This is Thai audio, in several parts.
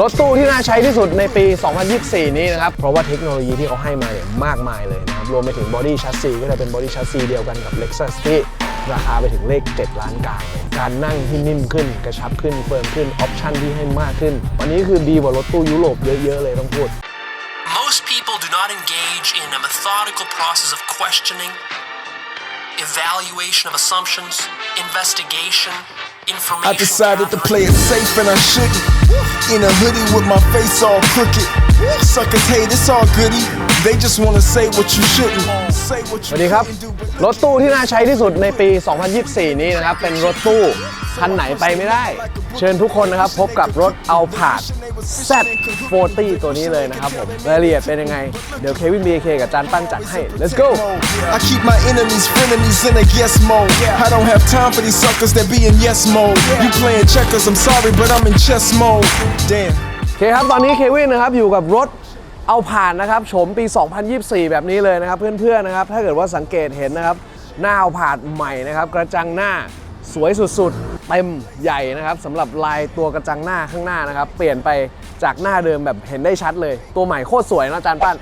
รถตู้ที่น่าใช้ที่สุดในปี 2024 นี้นะครับ เพราะว่าเทคโนโลยีที่เขาให้มาเนี่ยมากมายเลยนะครับ รวมไปถึงบอดี้ชัสซีก็จะเป็นบอดี้ชัสซีเดียวกันกับ Lexus ที่ราคาไปถึงเลข 7 ล้านกลางเลยการนั่งที่นิ่มขึ้น กระชับขึ้นเฟิร์มขึ้นออปชันที่ให้มากขึ้น วันนี้คือดีกว่ารถตู้ยุโรปเยอะๆเลยต้องพูด Most people do not engage in a methodical process of questioning, evaluation of assumptions, investigation, information. I decided to gathering. play it safe and I shouldn't. In a hoodie with my face all crooked. Suckers hate, it's all goody. They just wanna say what you shouldn't. Say what ส you วัสดีครับ couldn't do, but รถตู้ที่น่าใช้ที่สุดในปี 2024 นี้นะครับ เป็นรถตู้คันไหนไปไม่ได้ เชิญทุกคนนะครับพบกับรถเอาผาด Z40 ตัวนี้เลยนะครับผมรายละเอียดเป็นยังไง เดี๋ยวเควิน BK กับจานปั้นจัดให้ let's go I keep my enemies, frenemies in a yes mode. I don't have time for these suckers that be in yes mode. You playing checkers, I'm sorry, but I'm in chess mode. Damn. โอเคครับ ตอนนี้เควินนะครับ อยู่กับรถ เอาผ่านนะครับโฉมปี 2024 แบบนี้เลยนะครับ เพื่อนๆนะครับ ถ้าเกิดว่าสังเกตเห็นนะครับ หน้าเอาผ่านใหม่นะครับ กระจังหน้าสวยสุดๆ เต็มใหญ่นะครับสำหรับลายตัวกระจังหน้าข้างหน้านะครับ เปลี่ยนไปจากหน้าเดิมแบบเห็นได้ชัดเลย ตัวใหม่โคตรสวยนะอาจารย์ปั้น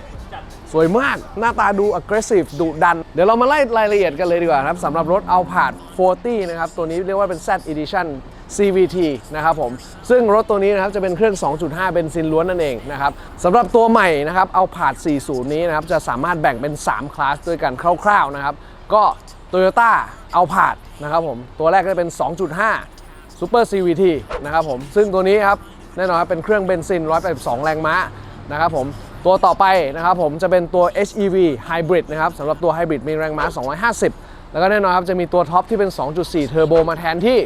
สวยมาก หน้าตาดู aggressive ดุดัน เดี๋ยวเรามาไล่รายละเอียดกันเลยดีกว่าครับสำหรับรถ Alphard 40 นะครับ ตัวนี้เรียกว่าเป็น Z Edition CVT นะครับผม ซึ่งรถตัวนี้นะครับจะเป็นเครื่อง 2.5 เบนซินล้วนนั่นเองนะครับสำหรับตัวใหม่นะครับ Alphard 40 นี้นะครับจะสามารถแบ่งเป็น 3 คลาสด้วยกันคร่าวๆนะครับ ก็ Toyota Alphard นะครับผม ตัวแรกก็จะเป็น 2.5 Super CVT นะครับผม ซึ่งตัวนี้ครับแน่นอนครับเป็นเครื่องเบนซิน 182 แรงม้านะครับผมตัวต่อไปนะครับผมจะเป็นตัว HEV Hybrid นะครับสำหรับตัว Hybrid มีแรงม้า 250 แล้วก็แน่นอนครับจะมีตัวท็อปที่เป็น 2.4 เทอร์โบมาแทนที่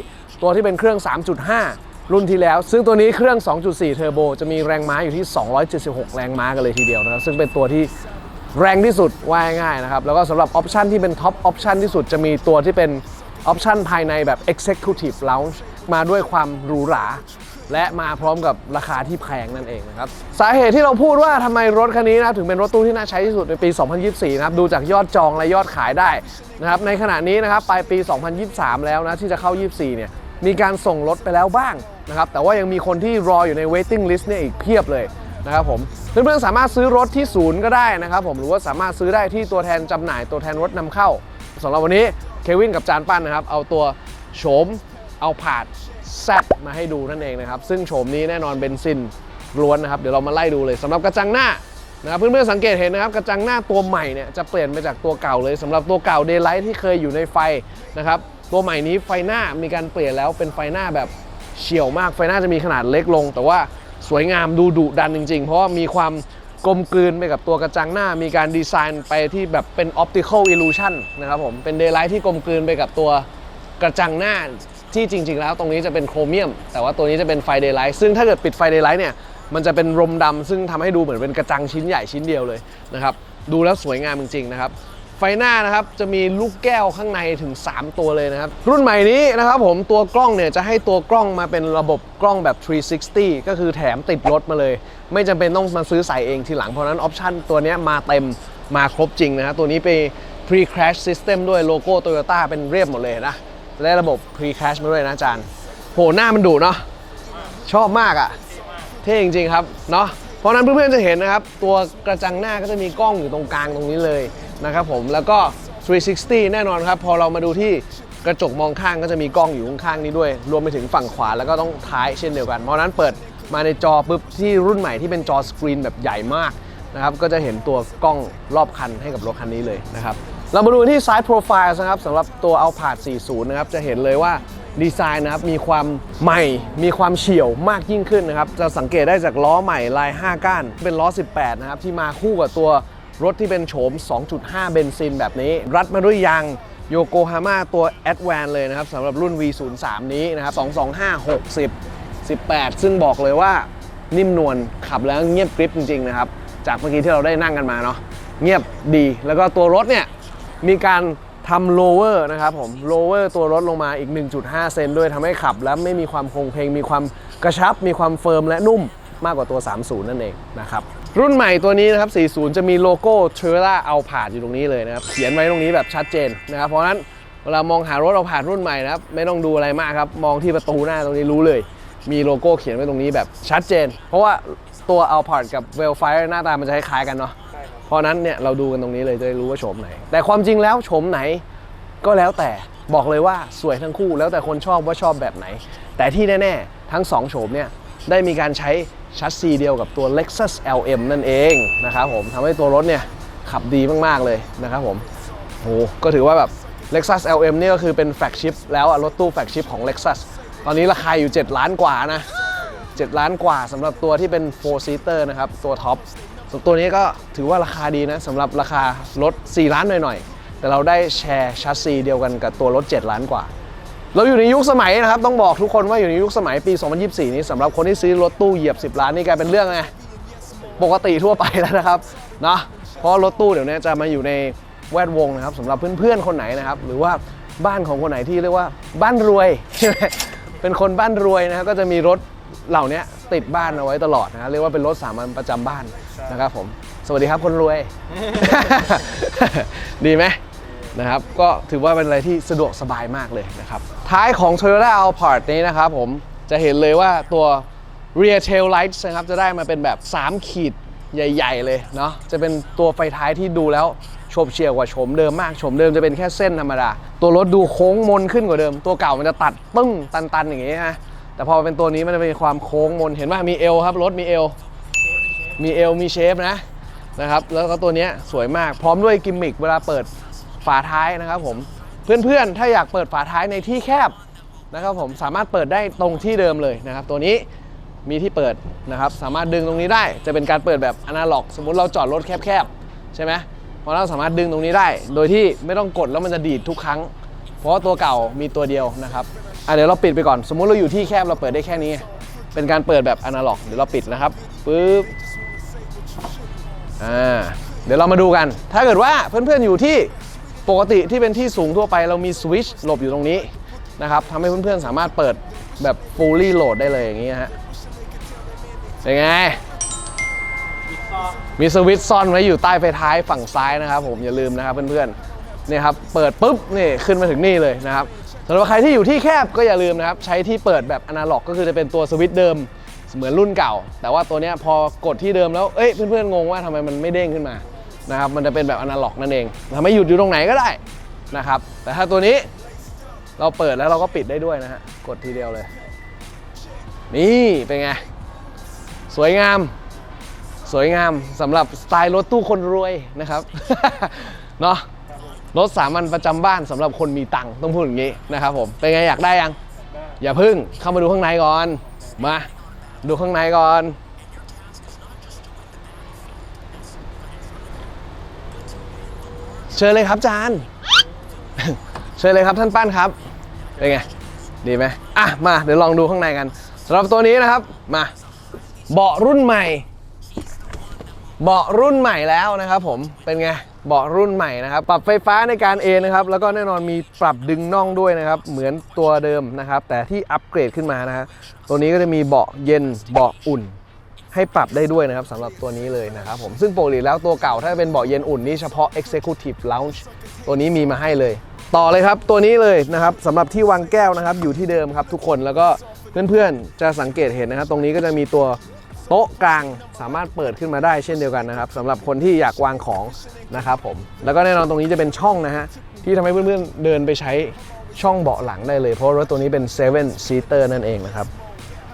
ตัวที่เป็นเครื่อง 3.5 รุ่นที่แล้ว ซึ่งตัวนี้เครื่อง 2.4 เทอร์โบ จะมีแรงม้าอยู่ที่ 276 แรงม้ากันเลยทีเดียวนะครับ ซึ่งเป็นตัวที่แรงที่สุดว่าง่ายนะครับ แล้วก็สำหรับออปชันที่เป็นท็อปออปชันที่สุดจะมีตัวที่เป็นออปชันภายในแบบ Executive Lounge มาด้วยความหรูหรา และมาพร้อมกับราคาที่แพงนั่นเองนะครับ สาเหตุที่เราพูดว่าทำไมรถคันนี้นะถึงเป็นรถตู้ที่น่าใช้ที่สุดในปี 2024 นะครับ ดูจากยอดจองและยอดขายได้นะครับในขณะนี้นะครับปลายปี 2023 แล้วนะที่จะเข้า 24 เนี่ย มีการส่งรถไปแล้วบ้างนะครับแต่ว่ายังมีคนที่รออยู่ใน waiting list เนี่ยอีกเพียบเลยนะครับผมเพื่อนๆสามารถซื้อรถที่ศูนย์ก็ได้นะครับผมหรือว่าสามารถซื้อได้ที่ตัวแทนจำหน่ายตัวแทนรถนำเข้าสำหรับวันนี้เควินกับจานปั้นนะครับ เอาตัวโฉมเอาผาดแซดมาให้ดูนั่นเองนะครับ ซึ่งโฉมนี้แน่นอนเบนซินล้วนนะครับ เดี๋ยวเรามาไล่ดูเลยสำหรับกระจังหน้านะครับเพื่อนๆสังเกตเห็นนะครับกระจังหน้าตัวใหม่เนี่ยจะเปลี่ยนไปจากตัวเก่าเลยสำหรับตัวเก่าเด y l ไลท์ที่เคยอยู่ในไฟนะครับ ตัวใหม่นี้ไฟหน้ามีการเปลี่ยนแล้วเป็นไฟหน้าแบบเฉียวมากไฟหน้าจะมีขนาดเล็กลง แต่ว่าสวยงามดูดุดันจริง ๆ เพราะว่ามีความกลมกลืนไปกับตัวกระจังหน้า มีการดีไซน์ไปที่แบบเป็น optical illusion นะครับผมเป็นเด y l ไลท์ที่กลมกลืนไปกับตัวกระจังหน้าที่จริง ๆ แล้วตรงนี้จะเป็นโครเมียม แต่ว่าตัวนี้จะเป็นไฟเดย์ไลท์ซึ่งถ้าเกิดปิดไฟเดย์ไลท์เนี่ยมันจะเป็นรมดำซึ่งทำให้ดูเหมือนเป็นกระจังชิ้นใหญ่ชิ้นเดียวเลยนะครับดูแล้วสวยงามจริงๆนะครับ ฟหน้านะครับจะมีลูกแก้วข้างในถึง 3 ตัวเลยนะครับ รุ่นใหม่นี้นะครับผมตัวกล้องเนี่ยจะให้ตัวกล้องมาเป็นระบบกล้องแบบ 360 ก็คือแถมติดรถมาเลย ไม่จำเป็นต้องมาซื้อใส่เองทีหลังเพราะนั้นออปชันตัวนี้มาเต็มมาครบจริงนะฮะตัวนี้เป็น pre crash system ด้วยโลโก้ Toyota เป็นเรียบหมดเลยนะได้ระบบ pre crash มาด้วยนะจารย์โหหน้ามันดุเนาะชอบมากอะ่ะ เท่จริงๆครับเนาะเพราะฉะนั้นเพื่อนๆจะเห็นนะครับ ตัวกระจังหน้าก็จะมีกล้องอยู่ตรงกลางตรงนี้เลย นะครับผมแล้วก็ 360 แน่นอนครับ พอเรามาดูที่กระจกมองข้างก็จะมีกล้องอยู่ข้างๆนี้ด้วย รวมไปถึงฝั่งขวาแล้วก็ต้องท้ายเช่นเดียวกัน เพราะนั้นเปิดมาในจอปุ๊บที่รุ่นใหม่ที่เป็นจอสกรีนแบบใหญ่มากนะครับก็จะเห็นตัวกล้องรอบคันให้กับรถคันนี้เลยนะครับเรามาดูที่ Side Profile นะครับสำหรับตัว a l p a r d 40 นะครับจะเห็นเลยว่าดีไซน์นะครับมีความใหม่ มีความเฉียวมากยิ่งขึ้นนะครับจะสังเกตได้จากล้อใหม่ลาย 5 ก้าน เป็นล้อ 18 นะครับที่มาคู่กับตัว รถที่เป็นโฉม 2.5 เบนซินแบบนี้ รัดมาด้วยยางโยโกฮาม่าตัว a d v a n เลยนะครับสำหรับรุ่น V03 นี้นะครับ 225 60 18 ซึ่งบอกเลยว่านิ่มนวลขับแล้วเงียบกริบจริงๆนะครับ จากเมื่อกี้ที่เราได้นั่งกันมาเนาะเงียบดีแล้วก็ตัวรถเนี่ยมีการทำ lower นะครับผม lower ตัวรถลงมาอีก 1.5 เซนด้วยทำให้ขับแล้วไม่มีความคงเพลงมีความกระชับ มีความเฟิร์มและนุ่ม มากกว่าตัว 30 นั่นเองนะครับรุ่นใหม่ตัวนี้นะครับ 40 จะมีโลโก้ t r a i l e r a l p a r d อยู่ตรงนี้เลยนะครับเขียนไว้ตรงนี้แบบชัดเจนนะครับเพราะฉะนั้นเวลามองหารถเอาผ่านรุ่นใหม่นะครับไม่ต้องดูอะไรมากครับมองที่ประตูหน้าตรงนี้รู้เลย มีโลโก้เขียนไว้ตรงนี้แบบชัดเจน เพราะว่าตัว Alphard กับ w e l f i r e หน้าตามันจะคล้ายๆกันเนาะเพราะฉะนั้นเนี่ยเราดูกันตรงนี้เลยจะได้รู้ว่าโฉมไหน แต่ความจริงแล้วโฉมไหนก็แล้วแต่บอกเลยว่าสวยทั้งคู่แล้วแต่คนชอบว่าชอบแบบไหน แต่ที่แน่ ๆ ทั้ง 2 โฉมเนี่ยได้มีการใช้ ชัสซีเดียวกับตัว Lexus LM นั่นเองนะครับผมทำให้ตัวรถเนี่ยขับดีมาก ๆ เลยนะครับผมโหก็ถือว่าแบบ Lexus LM นี่ก็คือเป็นแฟลกชิพแล้วรถตู้แฟลกชิพของ Lexus ตอนนี้ราคาอยู่ 7 ล้านกว่านะ 7 ล้านกว่าสำหรับตัวที่เป็น 4 seater นะครับ ตัวท็อปตัวนี้ก็ถือว่าราคาดีนะสำหรับราคารถ 4 ล้านหน่อย ๆ แต่เราได้แชร์ชัสซีเดียวกันกับตัวรถ 7 ล้านกว่า เราอยู่ในยุคสมัยนะครับต้องบอกทุกคนว่าอยู่ในยุคสมัยปี 2024 นี้สำหรับคนที่ซื้อรถตู้เหยียบ 10 ล้านนี่กลายเป็นเรื่องไงปกติทั่วไปแล้วนะครับเนาะเพราะรถตู้เดี๋ยวนี้จะมาอยู่ในแวดวงนะครับสำหรับเพื่อนๆคนไหนนะครับ หรือว่าบ้านของคนไหนที่เรียกว่าบ้านรวยใช่ไหมเป็นคนบ้านรวยนะครับก็จะมีรถเหล่านี้ติดบ้านเอาไว้ตลอดนะเรียกว่าเป็นรถสามัญประจำบ้านนะครับผม สวัสดีครับคนรวย ดีไหม นะครับ ก็ถือว่าเป็นอะไรที่สะดวกสบายมากเลยนะครับ ท้ายของ Toyota Alphard นี้นะครับผมจะเห็นเลยว่าตัว rear tail lights นะครับจะได้มาเป็นแบบ 3 ขีดใหญ่ ๆ เลยเนาะจะเป็นตัวไฟท้ายที่ดูแล้วโฉบเฉี่ยวกว่าโฉมเดิมมากโฉมเดิมจะเป็นแค่เส้นธรรมดา ตัวรถดูโค้งมนขึ้นกว่าเดิม ตัวเก่ามันจะตัดปึ้งตันๆ อย่างงี้ฮะแต่พอเป็นตัวนี้มันจะมีความโค้งมนเห็นว่ามีเอวครับรถมีเอวมีเอวมีเชฟนะนะครับแล้วก็ตัวนี้สวยมากพร้อมด้วยกิมมิคเวลาเปิด ฝาท้ายนะครับผมเพื่อนๆ ถ้าอยากเปิดฝาท้ายในที่แคบนะครับผมสามารถเปิดได้ตรงที่เดิมเลยนะครับ ตัวนี้มีที่เปิดนะครับ สามารถดึงตรงนี้ได้ จะเป็นการเปิดแบบอนาล็อก สมมติเราจอดรถแคบๆ ใช่ไหมเพราะเราสามารถดึงตรงนี้ได้ โดยที่ไม่ต้องกดแล้วมันจะดีดทุกครั้ง เพราะว่าตัวเก่ามีตัวเดียวนะครับอะเดี๋ยวเราปิดไปก่อน สมมุติเราอยู่ที่แคบเราเปิดได้แค่นี้ เป็นการเปิดแบบอนาล็อก เดี๋ยวเราปิดนะครับปึ๊บอ่าเดี๋ยวเรามาดูกัน ถ้าเกิดว่าเพื่อนๆอยู่ที่ ปกติที่เป็นที่สูงทั่วไปเรามีสวิตช์หลบอยู่ตรงนี้นะครับทำให้เพื่อนๆสามารถเปิดแบบ fully load ได้เลยอย่างนี้ฮะเป็นไง มีสวิตช์ซ่อนไว้อยู่ใต้ไฟท้ายฝั่งซ้ายนะครับ ผมอย่าลืมนะครับเพื่อนๆนี่ครับเปิดปุ๊บนี่ขึ้นมาถึงนี่เลยนะครับสำหรับใครที่อยู่ที่แคบก็อย่าลืมนะครับ ใช้ที่เปิดแบบอนาล็อก ก็คือจะเป็นตัวสวิตช์เดิมเหมือนรุ่นเก่า แต่ว่าตัวนี้พอกดที่เดิมแล้วเอ้ยเพื่อนๆงงว่าทำไมมันไม่เด้งขึ้นมา นะครับมันจะเป็นแบบอนาล็อกนั่นเองทำให้หยุดอยู่ตรงไหนก็ได้นะครับ แต่ถ้าตัวนี้เราเปิดแล้วเราก็ปิดได้ด้วยนะฮะกดทีเดียวเลย นี่เป็นไง สวยงาม สวยงามสำหรับสไตล์รถตู้คนรวยนะครับเนาะรถสามัญประจำบ้านสำหรับคนมีตังค์ต้องพูดอย่างนี้นะครับผมเป็นไงอยากได้ยัง อย่าพึ่งเข้ามาดูข้างในก่อน มา ดูข้างในก่อน เชิญเลยครับจานเชิญเลยครับท่านปั้นครับเป็นไงดีไหมอะมาเดี๋ยวลองดูข้างในกันสำหรับตัวนี้นะครับมาเบาะรุ่นใหม่ เบาะรุ่นใหม่แล้วนะครับ ผมเป็นไงเบาะรุ่นใหม่นะครับ ปรับไฟฟ้าในการเอนนะครับ แล้วก็แน่นอนมีปรับดึงน่องด้วยนะครับ เหมือนตัวเดิมนะครับ แต่ที่อัปเกรดขึ้นมานะฮะตัวนี้ก็จะมีเบาะเย็นเบาะอุ่น ให้ปรับได้ด้วยนะครับสำหรับตัวนี้เลยนะครับผมซึ่งปกติแล้วตัวเก่าถ้าเป็นเบาะเย็นอุ่นนี่เฉพาะ Executive Lounge ตัวนี้มีมาให้เลย ต่อเลยครับตัวนี้เลยนะครับสำหรับที่วางแก้วนะครับอยู่ที่เดิมครับทุกคนแล้วก็เพื่อนๆ จะสังเกตเห็นนะครับ ตรงนี้ก็จะมีตัวโต๊ะกลางสามารถเปิดขึ้นมาได้เช่นเดียวกันนะครับสำหรับคนที่อยากวางของนะครับผมแล้วก็แน่นอนตรงนี้จะเป็นช่องนะฮะที่ทำให้เพื่อนๆเดินไปใช้ช่องเบาะหลังได้เลย เพราะรถตัวนี้เป็น7 seater นั่นเองนะครับ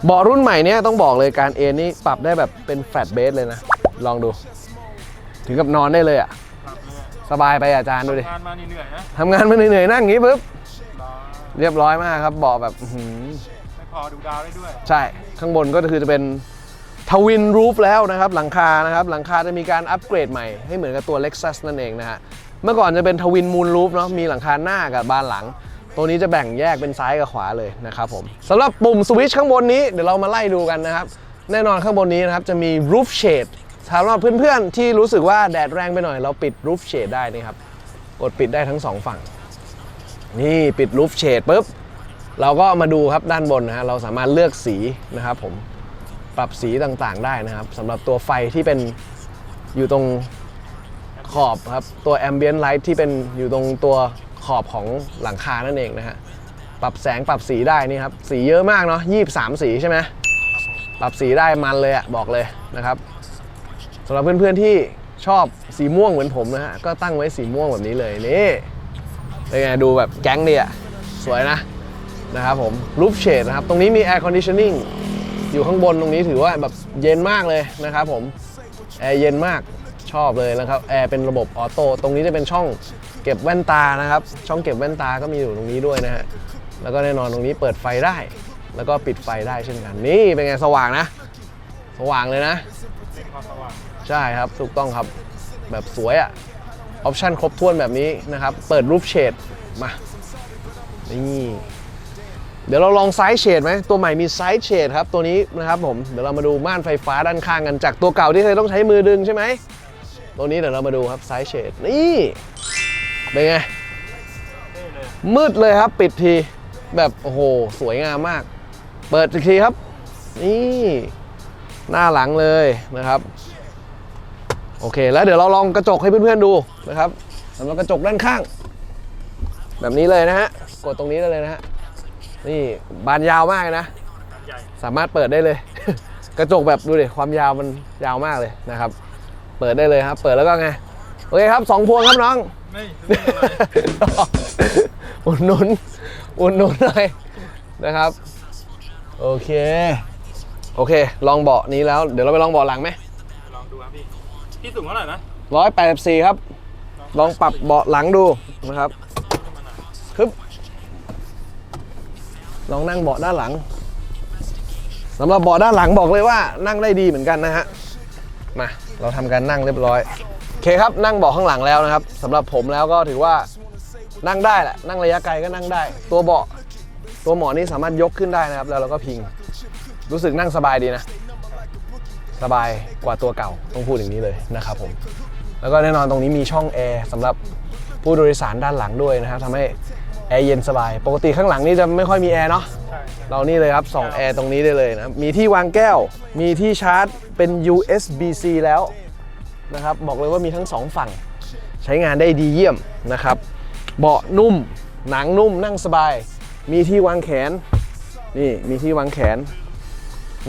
เบาะรุ่นใหม่เนี้ยต้องบอกเลยการเอนนี่ปรับได้แบบเป็นแฟลตเบสเลยนะ ลองดู ถึงกับนอนได้เลยอะ่ะ สบายไปอาจารย์ดูดิ งานมาเหนื่อยๆนะทำงานมาเหนื่อยๆนั่งอย่างงี้ปุ๊บรอเรียบร้อยมากครับเบาะแบบอื้อหือไม่พอดูดาวได้ด้วยใช่ ข้างบนก็คือจะเป็นทวินรูฟแล้วนะครับ หลังคานะครับ หลังคาจะมีการอัปเกรดใหม่ให้เหมือนกับตัว Lexus นั่นเองนะฮะ เมื่อก่อนจะเป็นทวินมูนรูฟเนาะมีหลังคาหน้ากับบานหลัง ตัวนี้จะแบ่งแยกเป็นซ้ายกับขวาเลยนะครับผมสำหรับปุ่มสวิตช์ข้างบนนี้เดี๋ยวเรามาไล่ดูกันนะครับ แน่นอนข้างบนนี้นะครับจะมี roof shade สำหรับเพื่อนๆ ที่รู้สึกว่าแดดแรงไปหน่อย เราปิด roof shade ได้นี่ครับ กดปิดได้ทั้งสองฝั่ง นี่ปิด roof shade ปุ๊บ เราก็มาดูครับด้านบนนะฮะเราสามารถเลือกสีนะครับผมปรับสีต่างๆได้นะครับสำหรับตัวไฟที่เป็นอยู่ตรงขอบครับ ตัว ambient light ที่เป็นอยู่ตรงตัว ขอบของหลังคานั่นเองนะฮะปรับแสงปรับสีได้นี่ครับสีเยอะมากเนาะ23สีใช่ไหมปรับสีได้มันเลยอะบอกเลยนะครับสำหรับเพื่อนๆที่ชอบสีม่วงเหมือนผมนะฮะก็ตั้งไว้สีม่วงแบบนี้เลยนี่เป็นไงดูแบบแก๊งดีอะสวยนะนะครับผมรูปเฉดนะครับ ตรงนี้มี Air Conditioning อยู่ข้างบนตรงนี้ถือว่าแบบเย็นมากเลยนะครับผมแอร์เย็นมากชอบเลยนะครับแอร์เป็นระบบออโต้ตรงนี้จะเป็นช่อง เก็บแว่นตานะครับ ช่องเก็บแว่นตาก็มีอยู่ตรงนี้ด้วยนะฮะแล้วก็แน่นอนตรงนี้เปิดไฟได้ แล้วก็ปิดไฟได้เช่นกัน นี่เป็นไงสว่างนะ สว่างเลยนะใช่ครับถูกต้องครับแบบสวยอะออปชันครบถ้วนแบบนี้นะครับ เปิดรูปเฉดมานี่เดี๋ยวเราลองไซส์เฉดไหมตัวใหม่มีไซส์เฉดครับตัวนี้นะครับผมเดี๋ยวเรามาดูม่านไฟฟ้าด้านข้างกันจากตัวเก่าที่เคยต้องใช้มือดึงใช่ไหมตัวนี้เดี๋ยวเรามาดูครับไซส์เฉดนี่ เป็นไง มืดเลยครับปิดที แบบโอ้โห สวยงามมาก เปิดอีกทีครับ นี่ หน้าหลังเลยนะครับ โอเค แล้วเดี๋ยวเราลองกระจกให้เพื่อนๆดูนะครับสำหรับกระจกด้านข้าง แบบนี้เลยนะฮะ กดตรงนี้ได้เลยนะฮะ นี่บานยาวมากนะ สามารถเปิดได้เลย กระจกแบบดูดิความยาวมันยาวมากเลยนะครับ เปิดได้เลยครับ เปิดแล้วก็ไง โอเคครับสองพวงครับน้อง ไม่อุดหนุนอุดหนุนหน่อยนะครับ โอเค โอเค ลองเบาะนี้แล้ว เดี๋ยวเราไปลองเบาะหลังไหมลองดูครับพี่ พี่สูงเท่าไหร่นะร้อยแปดสิบสี่ครับ ลองปรับเบาะหลังดูนะครับคึบลองนั่งเบาะด้านหลังสำหรับเบาะด้านหลังบอกเลยว่านั่งได้ดีเหมือนกันนะฮะ มา เราทำการนั่งเรียบร้อย โอเคครับนั่งเบาะข้างหลังแล้วนะครับสำหรับผมแล้วก็ถือว่านั่งได้แหละนั่งระยะไกลก็นั่งได้ ตัวเบาะตัวหมอนี่สามารถยกขึ้นได้นะครับ แล้วเราก็พิงรู้สึกนั่งสบายดีนะ สบายกว่าตัวเก่าต้องพูดอย่างนี้เลยนะครับผม แล้วก็แน่นอนตรงนี้มีช่องแอร์สำหรับผู้โดยสารด้านหลังด้วยนะครับทำให้แอร์เย็นสบาย ปกติข้างหลังนี่จะไม่ค่อยมีแอร์เนาะเรานี่เลยครับส่องแอร์ตรงนี้ได้เลยนะมีที่วางแก้ว มีที่ชาร์จเป็น USB-C แล้ว นะครับบอกเลยว่ามีทั้งสองฝั่ง ใช้งานได้ดีเยี่ยมนะครับ เบาะนุ่ม หนังนุ่มนั่งสบาย มีที่วางแขนนี่มีที่วางแขน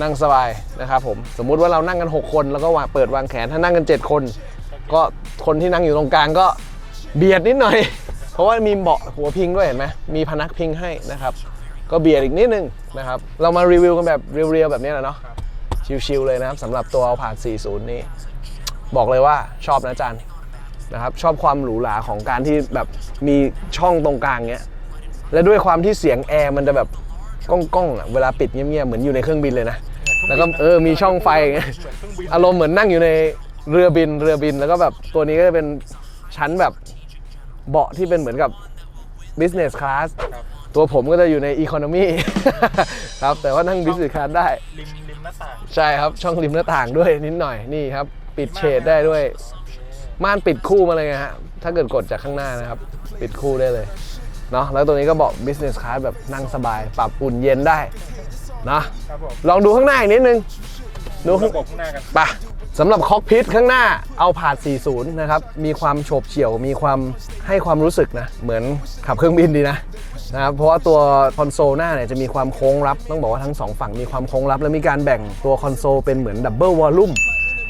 นั่งสบายนะครับผมสมมุติว่าเรานั่งกัน 6 คนแล้วก็เปิดวางแขนถ้านั่งกัน 7 คน ก็คนที่นั่งอยู่ตรงกลางก็เบียดนิดหน่อย เพราะว่ามีเบาะหัวพิงด้วยเห็นไหมมีพนักพิงให้นะครับ ก็เบียดอีกนิดนึงนะครับ เรามารีวิวกันแบบเรียวๆแบบนี้แหละเนาะชิวๆเลยนะครับสำหรับตัวเอาผ่าน 40 นี้ บอกเลยว่าชอบนะอาจารย์นะครับชอบความหรูหราของการที่แบบมีช่องตรงกลางเนี้ยและด้วยความที่เสียงแอร์มันจะแบบก้องๆอะเวลาปิดเงียบๆเหมือนอยู่ในเครื่องบินเลยนะแล้วก็เออมีช่องไฟอย่างเงี้ยอารมณ์เหมือนนั่งอยู่ในเรือบินเรือบินแล้วก็แบบตัวนี้ก็จะเป็นชั้นแบบเบาะที่เป็นเหมือนกับ business class ตัวผมก็จะอยู่ใน economy ครับแต่ว่านั่ง business class ได้ริมริมหน้าต่างใช่ครับช่องริมหน้าต่างด้วยนิดหน่อยนี่ครับ ปิดเฉดได้ด้วย ม่านปิดคู่มาเลยไงฮะ ถ้าเกิดกดจากข้างหน้านะครับ ปิดคู่ได้เลย เนาะแล้วตัวนี้ก็บอก business class แบบนั่งสบาย ปรับอุ่นเย็นได้นะครับผมลองดูข้างหน้าอีกนิดนึง ดูข้าง ระบบข้างหน้ากันปะสำหรับคอกพิทข้างหน้าเอาผ่าน40 นะครับ มีความโฉบเฉี่ยว มีความให้ความรู้สึกนะ เหมือนขับเครื่องบินดีนะนะครับ เพราะว่าตัวคอนโซลหน้าเนี่ยจะมีความโค้งรับ ต้องบอกว่าทั้งสองฝั่งมีความโค้งรับ และมีการแบ่งตัวคอนโซลเป็นเหมือนดับเบิลวอลลุ่ม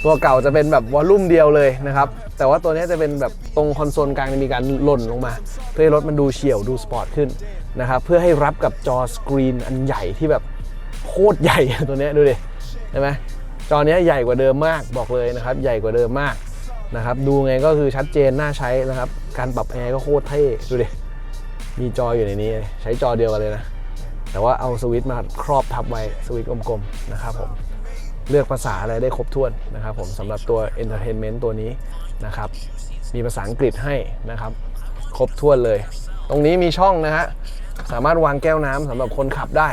ตัวเก่าจะเป็นแบบวอลลุ่มเดียวเลยนะครับ แต่ว่าตัวนี้จะเป็นแบบตรงคอนโซลกลางมีการหล่นลงมา เพื่อให้รถมันดูเฉียวดูสปอร์ตขึ้นนะครับเพื่อให้รับกับจอสกรีนอันใหญ่ที่แบบโคตรใหญ่ ตัวนี้ดูดิใช่ไหมจอเนี้ยใหญ่กว่าเดิมมากบอกเลยนะครับ ใหญ่กว่าเดิมมากนะครับดูไงก็คือชัดเจนน่าใช้นะครับ การปรับแอร์ก็โคตรเท่ดูดิมีจออยู่ในนี้ใช้จอเดียวกันเลยนะ แต่ว่าเอาสวิตช์มาครอบทับไว้สวิตช์กลมๆนะครับผม เลือกภาษาอะไรได้ครบถ้วนนะครับผมสำหรับตัว Entertainment ตัวนี้นะครับ มีภาษาอังกฤษให้นะครับ ครบถ้วนเลย ตรงนี้มีช่องนะฮะสามารถวางแก้วน้ำสำหรับคนขับได้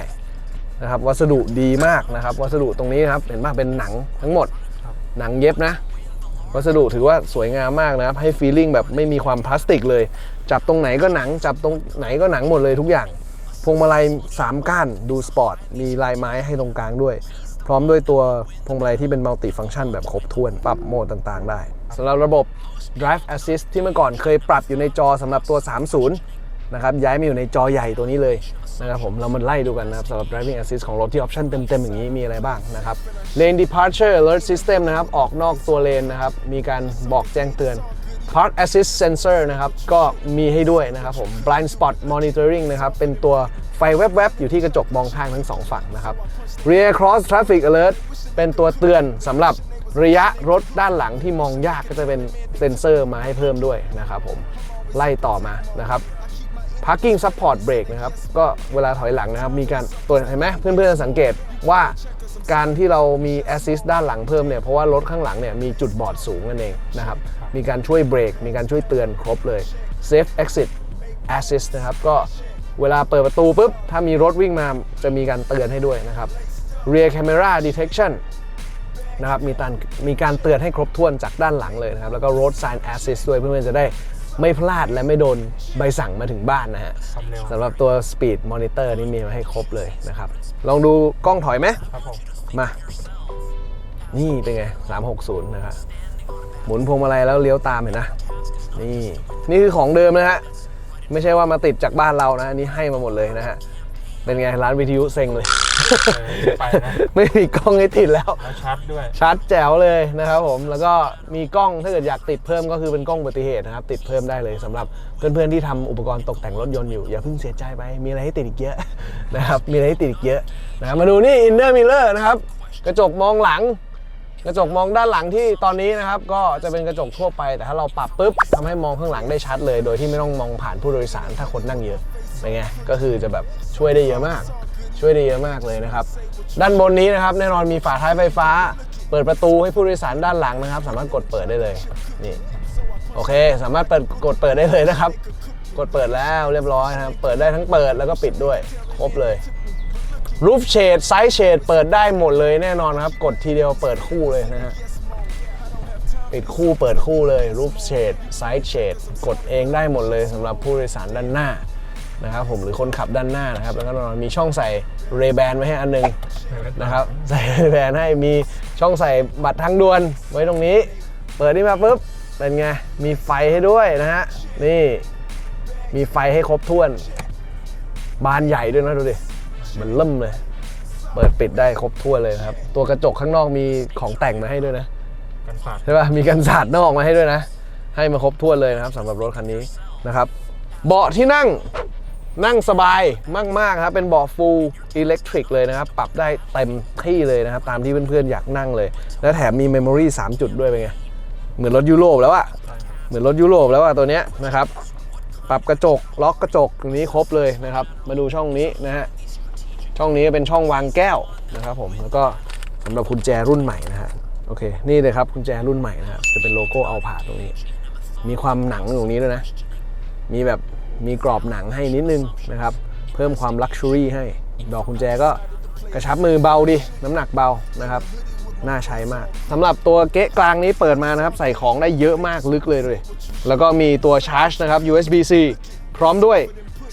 นะครับ วัสดุดีมากนะครับ วัสดุตรงนี้นะครับเห็นป่ะเป็นหนังทั้งหมด หนังเย็บนะ วัสดุถือว่าสวยงามมากนะครับ ให้ฟีลลิ่งแบบไม่มีความพลาสติกเลย จับตรงไหนก็หนัง จับตรงไหนก็หนังหมดเลยทุกอย่างพวงมาลัย 3 ก้านดูสปอร์ต มีลายไม้ให้ตรงกลางด้วย พร้อมด้วยตัวพวงมาลัยที่เป็นมัลติฟัง c t ชันแบบครบถ้วน ปรับโหมดต่างๆ ได้สำหรับระบบ Drive Assist ที่เมื่อก่อนเคยปรับอยู่ในจอสำหรับตัว 30 นะครับ ย้ายมาอยู่ในจอใหญ่ตัวนี้เลยนะครับผมเรามาไล่ดูกันนะครับสำหรับ driving assist ของรถที่ออปชั่นเต็ม ๆ อย่างนี้มีอะไรบ้างนะครับ lane departure alert system นะครับ ออกนอกตัวเลนนะครับ มีการบอกแจ้งเตือน park assist sensor นะครับ ก็มีให้ด้วยนะครับผม blind spot monitoring นะครับ เป็นตัว ไฟแวบๆ อยู่ที่กระจกมองข้างทั้งสองฝั่งนะครับ rear cross traffic alert เป็นตัวเตือนสำหรับระยะรถด้านหลังที่มองยากก็จะเป็นเซ็นเซอร์มาให้เพิ่มด้วยนะครับผมไล่ต่อมานะครับ parking support brake นะครับ ก็เวลาถอยหลังนะครับ มีการตัวเห็นไหมเพื่อนๆจะสังเกตว่าการที่เรามี assist ด้านหลังเพิ่มเนี่ยเพราะว่ารถข้างหลังเนี่ยมีจุดบอดสูงนั่นเองนะครับ มีการช่วยเบรกมีการช่วยเตือนครบเลย safe exit assist นะครับ ก็ เวลาเปิดประตูปุ๊บ ถ้ามีรถวิ่งมาจะมีการเตือนให้ด้วยนะครับ rear camera detection นะครับมีการมีการเตือนให้ครบถ้วนจากด้านหลังเลยนะครับ แล้วก็ road sign assist ด้วยเพื่อนๆจะได้ไม่พลาดและไม่โดนใบสั่งมาถึงบ้านนะฮะความเร็วสำหรับตัว speed monitor นี่มีมาให้ครบเลยนะครับ ลองดูกล้องถอยไหมครับผมมา นี่เป็นไง 360 นะครับหมุนพวงมาลัยแล้วเลี้ยวตามเห็นนะ นี่ นี่คือของเดิมนะฮะ ไม่ใช่ว่ามาติดจากบ้านเรานะอันนี่ให้มาหมดเลยนะฮะเป็นไงร้านวิทยุเซ็งเลยเออไปนะไม่มีกล้องให้ติดแล้ว แล้วชัดด้วย ชัดแจ๋วเลยนะครับผมแล้วก็มีกล้องถ้าเกิดอยากติดเพิ่มก็คือเป็นกล้องอุบัติเหตุนะครับ ติดเพิ่มได้เลยสำหรับเพื่อนๆที่ทำอุปกรณ์ตกแต่งรถยนต์อยู่ อย่าเพิ่งเสียใจไป มีอะไรให้ติดอีกเยอะ นะครับมีอะไรให้ติดอีกเยอะนะครับมาดูนี่ inner mirror นะครับกระจกมองหลัง กระจกมองด้านหลังที่ตอนนี้นะครับก็จะเป็นกระจกทั่วไป แต่ถ้าเราปรับปุ๊บทำให้มองข้างหลังได้ชัดเลย โดยที่ไม่ต้องมองผ่านผู้โดยสารถ้าคนนั่งเยอะเป็นไงก็คือจะแบบช่วยได้เยอะมาก ช่วยได้เยอะมากเลยนะครับ ด้านบนนี้นะครับแน่นอนมีฝาท้ายไฟฟ้า เปิดประตูให้ผู้โดยสารด้านหลังนะครับ สามารถกดเปิดได้เลยนี่โอเค สามารถเปิดกดเปิดได้เลยนะครับ กดเปิดแล้วเรียบร้อยนะครับ เปิดได้ทั้งเปิดแล้วก็ปิดด้วยครบเลย รูฟเชดไซส์เชดเปิดได้หมดเลยแน่นอนครับ กดทีเดียวเปิดคู่เลยนะฮะปิดคู่เปิดคู่เลยรูฟเชดไซส์เชดกดเองได้หมดเลยสำหรับผู้โดยสารด้านหน้านะครับผมหรือคนขับด้านหน้านะครับ แล้วก็มีช่องใส่เรแบนไว้ให้อันหนึงนะครับ ใส่เรแบนให้มีช่องใส่บัตรทางด่วนไว้ตรงนี้ เปิดนี่มาปุ๊บเป็นไง มีไฟให้ด้วยนะฮะนี่มีไฟให้ครบถ้วน บานใหญ่ด้วยนะดูดิ มันเริ่มเลย เปิดปิดได้ครบทั่วนเลยนะครับ ตัวกระจกข้างนอกมีของแต่งมาให้ด้วยนะกันฝาดใช่ป่ะมีกันสาดนอกมาให้ด้วยนะ ให้มาครบถ้วนเลยนะครับสำหรับรถคันนี้นะครับ เบาะที่นั่งนั่งสบายมากๆครับ เป็นเบาะ full electric เลยนะครับ ปรับได้เต็มที่เลยนะครับ ตามที่เพื่อนๆอยากนั่งเลย และแถมมี memory 3จุดด้วยเป็นไง เหมือนรถยุโรปแล้วอะเหมือนรถยุโรปแล้วอะตัวเนี้ยนะครับ ปรับกระจกล็อกกระจกตรงนี้ครบเลยนะครับ มาดูช่องนี้นะฮะ ช่องนี้เป็นช่องวางแก้วนะครับผมแล้วก็สำหรับกุญแจรุ่นใหม่นะฮะโอเคนี่เลยครับกุญแจรุ่นใหม่นะครับจะเป็นโลโก้เอาผ่าตรงนี้ มีความหนังตรงนี้ด้วยนะ มีแบบมีกรอบหนังให้นิดนึงนะครับ เพิ่มความลักชัวรี่ให้ ดอกกุญแจก็กระชับมือเบาดี น้ำหนักเบานะครับ น่าใช้มากสำหรับตัวเก๊ะกลางนี้เปิดมานะครับ ใส่ของได้เยอะมากลึกเลยเลย แล้วก็มีตัวชาร์จนะครับ USB-C พร้อมด้วย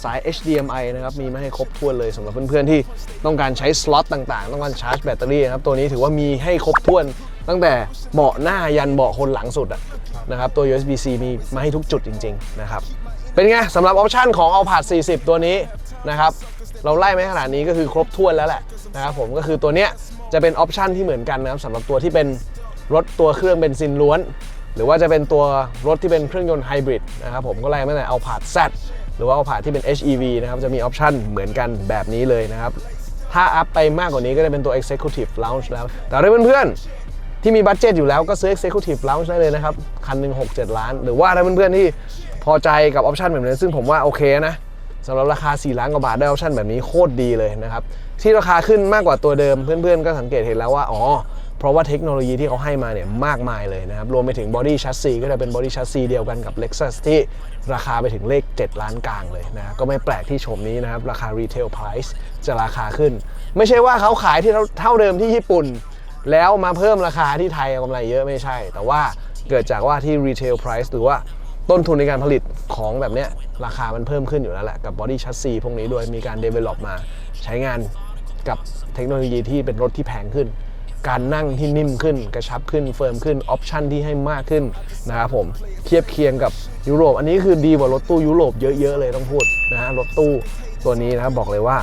สาย HDMI นะครับ มีมาให้ครบถ้วนเลยสำหรับเพื่อนๆที่ต้องการใช้สล็อตต่างๆ ต้องการชาร์จแบตเตอรี่นะครับ ตัวนี้ถือว่ามีให้ครบถ้วน ตั้งแต่เบาะหน้ายันเบาะคนหลังสุดอะนะครับ ตัว USB-C มีมาให้ทุกจุดจริง ๆ นะครับ เป็นไงสำหรับออปชันของเอาผาด40 ตัวนี้นะครับ เราไล่ไม่ขนาดนี้ก็คือครบถ้วนแล้วแหละนะครับผมก็คือตัวเนี้ยจะเป็นออปชันที่เหมือนกันนะครับสำหรับตัวที่เป็นรถตัวเครื่องเบนซินล้วนหรือว่าจะเป็นตัวรถที่เป็นเครื่องยนต์ไฮบริดนะครับผมก็ไล่มาตั้งแต่เอาผาด Z หรือว่าเอาผ่าที่เป็น HEV นะครับจะมีออปชันเหมือนกันแบบนี้เลยนะครับ ถ้าอัพไปมากกว่านี้ก็จะเป็นตัว Executive Lounge แล้ว แต่ถ้าเพื่อนๆ ที่มีบัตเจ็ตอยู่แล้วก็ซื้อ Executive Lounge ได้เลยนะครับ คันหนึ่ง6 7 ล้าน หรือว่าถ้าเพื่อนๆ ที่พอใจกับออปชันแบบนี้ ซึ่งผมว่าโอเคนะสำหรับราคา 4 ล้านกว่าบาทได้ออปชันแบบนี้โคตรดีเลยนะครับที่ราคาขึ้นมากกว่าตัวเดิมเพื่อนๆ ก็สังเกตเห็นแล้วว่าอ๋อ เพราะว่าเทคโนโลยีที่เขาให้มาเนี่ยมากมายเลยนะครับ รวมไปถึงบอดี้ชัสซีก็จะเป็นบอดี้ชัสซีเดียวกันกับ Lexus ที่ราคาไปถึงเลข 7 ล้านกลางเลยนะก็ไม่แปลกที่โฉมนี้นะครับ ราคา retail price จะราคาขึ้น ไม่ใช่ว่าเขาขายที่เท่าเดิมที่ญี่ปุ่น แล้วมาเพิ่มราคาที่ไทยกำไรเยอะไม่ใช่ แต่ว่าเกิดจากว่าที่ retail price หรือว่าต้นทุนในการผลิตของแบบนี้ราคามันเพิ่มขึ้นอยู่แล้วแหละกับ body chassis พวกนี้ด้วยมีการ develop มาใช้งานกับเทคโนโลยีที่เป็นรถที่แพงขึ้น การนั่งที่นิ่มขึ้น กระชับขึ้นเฟิร์มขึ้นออปชันที่ให้มากขึ้นนะครับผมเทียบเคียงกับยุโรป อันนี้คือดีกว่ารถตู้ยุโรปเยอะๆเลยต้องพูดนะฮะรถตู้ตัวนี้นะครับบอกเลยว่า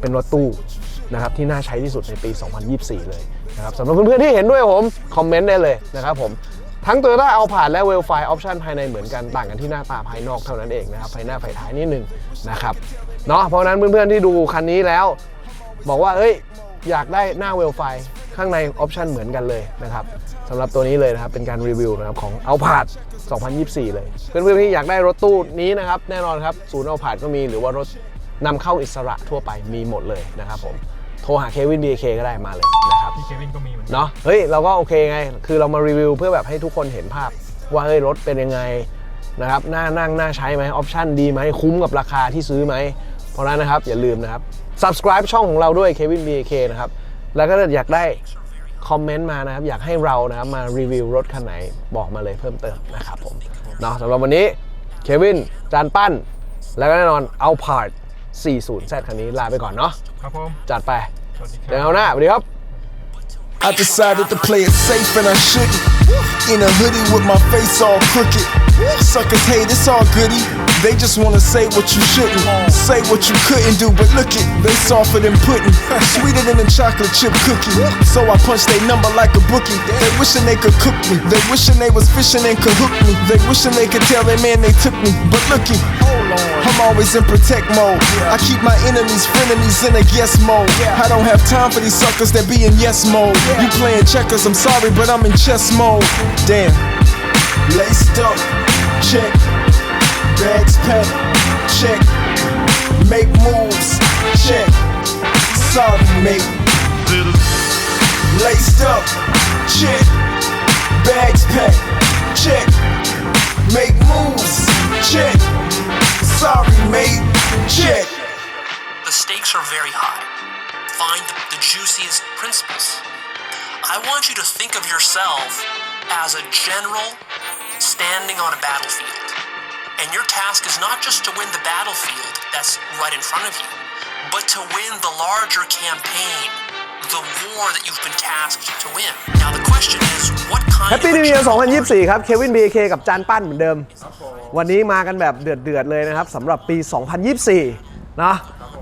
เป็นรถตู้นะครับที่น่าใช้ที่สุดในปี 2024 เลยนะครับสำหรับเพื่อนๆที่เห็นด้วยผมคอมเมนต์ได้เลยนะครับผมทั้ง Toyota a l p a และ w e l f i ออปชันภายในเหมือนกันต่างกันที่หน้าตาภายนอกเท่านั้นเองนะครับภายหน้าไฟท้ายนิดนึงนะครับเนาะเพราะฉะนั้นเพื่อนๆที่ดูคันนี้แล้ว บอกว่าเอ้ยอยากได้หน้า w e l f i ข้างในออปชันเหมือนกันเลยนะครับสำหรับตัวนี้เลยนะครับเป็นการรีวิวนะครับของ a l p a 2024 เลย เพื่อนๆที่อยากได้รถตู้นี้นะครับแน่นอนครับศูนย์ a l p a ก็มีหรือว่ารถนำเข้าอิสระทั่วไปมีหมดเลยนะครับผมโทรหาเควิน BK ก็ได้มาเลยนะครับพี่เควินก็มีเหมือนกันเนาะเฮ้ยเราก็โอเคไง คือเรามารีวิวเพื่อแบบให้ทุกคนเห็นภาพ ว่าเฮ้ยรถเป็นยังไงนะครับน่านั่งน่าใช้ไหมออปชันดีไหมคุ้มกับราคาที่ซื้อไหมเพราะฉะนั้นนะครับอย่าลืมนะครับ subscribe ช่องของเราด้วย Kevin BK นะครับ แล้วก็อยากได้คอมเมนต์มานะครับ อยากให้เรานะครับมารีวิวรถคันไหนบอกมาเลยเพิ่มเติมนะครับผมเนาะสำหรับวันนี้เควินจานปั้น แล้วก็แน่นอนเอาพาร์ท 40Z คันนี้ลาไปก่อนเนาะครับผมจัดไปสวัสดีคเดี๋ยวรับเอาหน้าสวัสดีครับ I decided to play it safe and I shouldn't. In a hoodie with my face all crooked. Suckers hate, it's all goody. They just wanna say what you shouldn't. Say what you couldn't do, but look it, they softer than pudding. Sweeter than a chocolate chip cookie. So I punch they number like a bookie. They wishing they could cook me. They wishing they was fishing and could hook me. They wishing they could tell their man they took me. But looky, I'm always in protect mode. I keep my enemies, frenemies in a guess mode. I don't have time for these suckers that be in yes mode. You playing checkers, I'm sorry, but I'm in chess mode. Damn. Laced up, check. Bags packed, check. Make moves, check. Sorry, mate. Laced up, check. Bags packed, check. Make moves, check. Sorry, mate, check. The stakes are very high. Find the, the juiciest principles. I want you to think of yourself as a general standing on a battlefield. And your task is not just to win the battlefield that's right in front of you, but to win the larger campaign, the war that you've been tasked to win. Now the question is, what kind of? Happy New แฮปปี้นิวเยียร์2024 ครับ เควิน BK กับจานปั้นเหมือนเดิม วันนี้มากันแบบเดือดๆเลยนะครับสำหรับปี 2024 นะ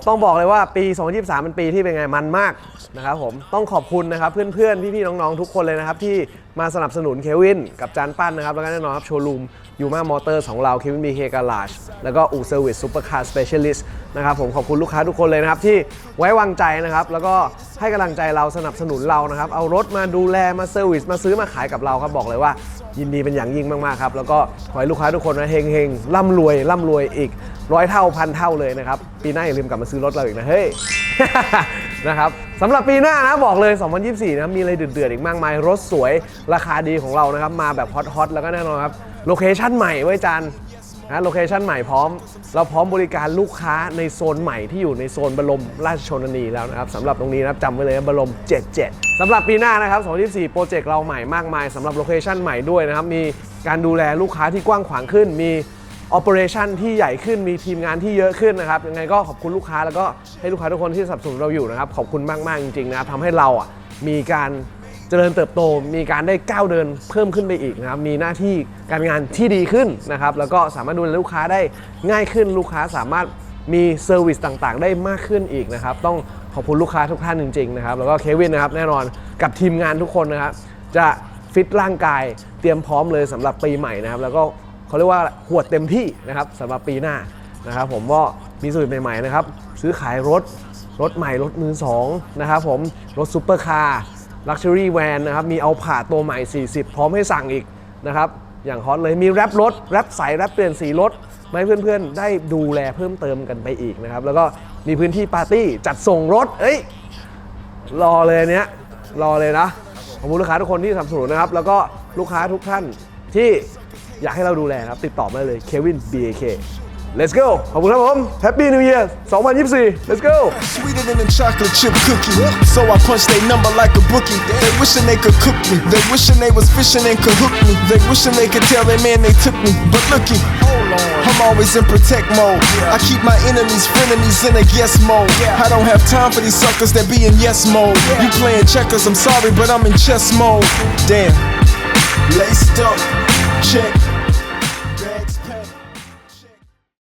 ต้องบอกเลยว่าปี 2023 เป็นปีที่เป็นไงมันมากนะครับผมต้องขอบคุณนะครับเพื่อนๆ พี่ๆ น้องๆ ทุกคนเลยนะครับ ที่มาสนับสนุนเควินกับจานปั้นนะครับ แล้วก็แน่นอนครับ โชว์รูมยูมามอเตอร์ของเราเควิน BK Garage แล้วก็อู่เซอร์วิสซูเปอร์คาร์สเปเชียลิสต์นะครับผมขอบคุณลูกค้าทุกคนเลยนะครับ ที่ไว้วางใจนะครับ แล้วก็ให้กำลังใจเราสนับสนุนเรานะครับ เอารถมาดูแลมาเซอร์วิสมาซื้อมาขายกับเราครับบอกเลยว่ายินดีเป็นอย่างยิ่งมากๆครับแล้วก็ขอให้ลูกค้าทุกคนนะเฮงเฮงๆร่ำรวยร่ำรวยอีก ร้อยเท่าพันเท่าเลยนะครับ ปีหน้าอย่าลืมกลับมาซื้อรถเราอีกนะ เฮ้ยนะครับสำหรับปีหน้านะบอกเลย 2024 นะมีอะไรเดือดๆอีกมากมาย รถสวยราคาดีของเรานะครับ มาแบบฮอตๆแล้วก็แน่นอนครับโลเคชั่นใหม่ไว้ยจันนะโลเคชันใหม่พร้อม เราพร้อมบริการลูกค้าในโซนใหม่ที่อยู่ในโซนบรมราชชนนีแล้วนะครับสำหรับตรงนี้นะครับจำไว้เลยบรม 77สำหรับปีหน้านะครับ 2024 โปรเจกต์เราใหม่มากมายสำหรับโลเคชันใหม่ด้วยนะครับมีการดูแลลูกค้าที่กว้างขวางขึ้นมี o p e r a t i o n ที่ใหญ่ขึ้นมีทีมงานที่เยอะขึ้นนะครับยังไงก็ขอบคุณลูกค้าแล้วก็ให้ลูกค้าทุกคนที่สนับสนุนเราอยู่นะครับขอบคุณมาก ๆ จริง ๆ นะครับทำให้เราอะมีการเจริญเติบโตมีการได้ก้าวเดินเพิ่มขึ้นไปอีกนะครับมีหน้าที่การงานที่ดีขึ้นนะครับแล้วก็สามารถดูแลลูกค้าได้ง่ายขึ้นลูกค้าสามารถมีเซอร์วิสต่างๆ ได้มากขึ้นอีกนะครับต้องขอบคุณลูกค้าทุกท่านจริงๆนะครับแล้วก็เควินนะครับแน่นอนกับทีมงานทุกคนนะครับจะฟิตร่างกายเตรียมพร้อมเลยสำหรับปีใหม่นะครับแล้วก็ เขาเรียกว่าหวดเต็มที่นะครับสำหรับปีหน้านะครับผมก็มีสูตรใหม่ๆนะครับซื้อขายรถรถใหม่รถมือสองนะครับผมรถซูเปอร์คาร์ Luxury Van นนะครับมีเอาผ่าตัวใหม่ 40 พร้อมให้สั่งอีกนะครับอย่างฮอตเลยมีแรปรถแรปใสแรปเปลี่ยนสีรถมาให้เพื่อนๆ ได้ดูแลเพิ่มเติมกันไปอีกนะครับ แล้วก็มีพื้นที่ปาร์ตี้จัดส่งรถ เอ้ย รอเลยเนี้ยรอเลยนะขอบคุณลูกค้าทุกคนที่สนับสนุนนะครับ แล้วก็ลูกค้าทุกท่านที่ อยากให้เราดูแลนะครับ ติดต่อมาได้เลย Kevin BAK let's go ขอบคุณครับผม Happy New Year 2024 let's go Sweeter than a chocolate chip cookie. So I punch they number like a bookie. They wishing they could cook me. They wishing they was fishing and could hook me. They wishing they could tell their man they took me. But looky, I'm always in protect mode. I keep my enemies, frenemies in a guess mode. I don't have time for these suckers that be in yes mode. You playing checkers, I'm sorry, but I'm in chess mode. Damn. Laced up, check.